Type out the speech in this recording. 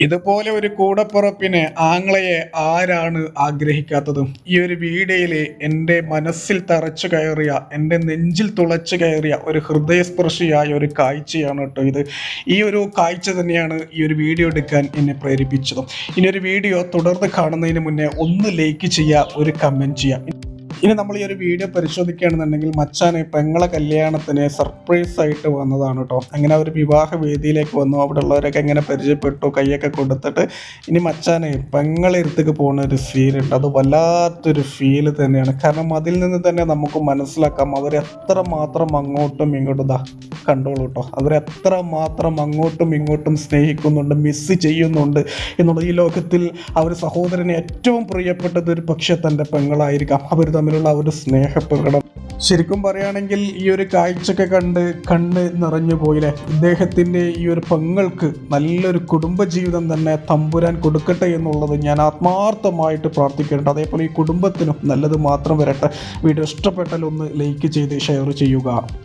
ഇതുപോലെ ഒരു കൂടപ്പുറപ്പിന് ആങ്ങളയെ ആരാണ് ആഗ്രഹിക്കാത്തത്? ഈ ഒരു വീഡിയോയിൽ എന്റെ മനസ്സിൽ തറച്ചു കയറിയ എന്റെ നെഞ്ചിൽ തുളച്ചു കയറിയ ഒരു ഹൃദയസ്പർശിയായ ഒരു കാഴ്ചയാണ് കേട്ടോ ഇത്. ഈ ഒരു കാഴ്ച തന്നെയാണ് ഈ ഒരു വീഡിയോ എടുക്കാൻ എന്നെ പ്രേരിപ്പിച്ചതും. ഇനി ഒരു വീഡിയോ തുടർന്ന് കാണുന്നതിന് മുന്നേ ഒന്ന് ലൈക്ക് ചെയ്യുക ഒരു കമന്റ് ചെയ്യുക. ഇനി നമ്മൾ ഈ ഒരു വീഡിയോ പരിശോധിക്കുകയാണെന്നുണ്ടെങ്കിൽ മച്ചാനെ പെങ്ങളെ കല്യാണത്തിന് സർപ്രൈസ് ആയിട്ട് വന്നതാണ് കേട്ടോ അങ്ങനെ അവർ വിവാഹ വേദിയിലേക്ക് വന്നു. അവിടെ ഉള്ളവരൊക്കെ ഇങ്ങനെ പരിചയപ്പെട്ടു കൈയൊക്കെ കൊടുത്തിട്ട്. ഇനി മച്ചാനെ പെങ്ങളെ അടുത്തേക്ക് പോകുന്ന ഒരു ഫീലുണ്ട് അത് വല്ലാത്തൊരു ഫീൽ തന്നെയാണ്. കാരണം അതിൽ നിന്ന് തന്നെ നമുക്ക് മനസ്സിലാക്കാം. അവർ എത്ര മാത്രം അങ്ങോട്ടും ഇങ്ങോട്ടും കണ്ടോളൂ കേട്ടോ അവരെത്ര മാത്രം അങ്ങോട്ടും ഇങ്ങോട്ടും സ്നേഹിക്കുന്നുണ്ട് മിസ് ചെയ്യുന്നുണ്ട് എന്നുള്ള ഈ ലോകത്തിൽ അവർ സഹോദരനെ ഏറ്റവും പ്രിയപ്പെട്ടത് ഒരു പക്ഷേ തന്റെ പെങ്ങളായിരിക്കാം. അവർ തമ്മിലുള്ള ഒരു സ്നേഹപ്രകടനം. ശരിക്കും പറയുകയാണെങ്കിൽ ഈ ഒരു കാഴ്ചയൊക്കെ കണ്ട് കണ്ണ് നിറഞ്ഞു പോയില്ലേ? ഇദ്ദേഹത്തിന്റെ ഈ ഒരു പെങ്ങൾക്ക് നല്ലൊരു കുടുംബജീവിതം തന്നെ തമ്പുരാൻ കൊടുക്കട്ടെ എന്നുള്ളത് ഞാൻ ആത്മാർത്ഥമായിട്ട് പ്രാർത്ഥിക്കുന്നുണ്ട്. അതേപോലെ ഈ കുടുംബത്തിനും നല്ലത് മാത്രം വരട്ടെ. വീഡിയോ ഇഷ്ടപ്പെട്ടാൽ ഒന്ന് ലൈക്ക് ചെയ്ത് ഷെയർ ചെയ്യുക.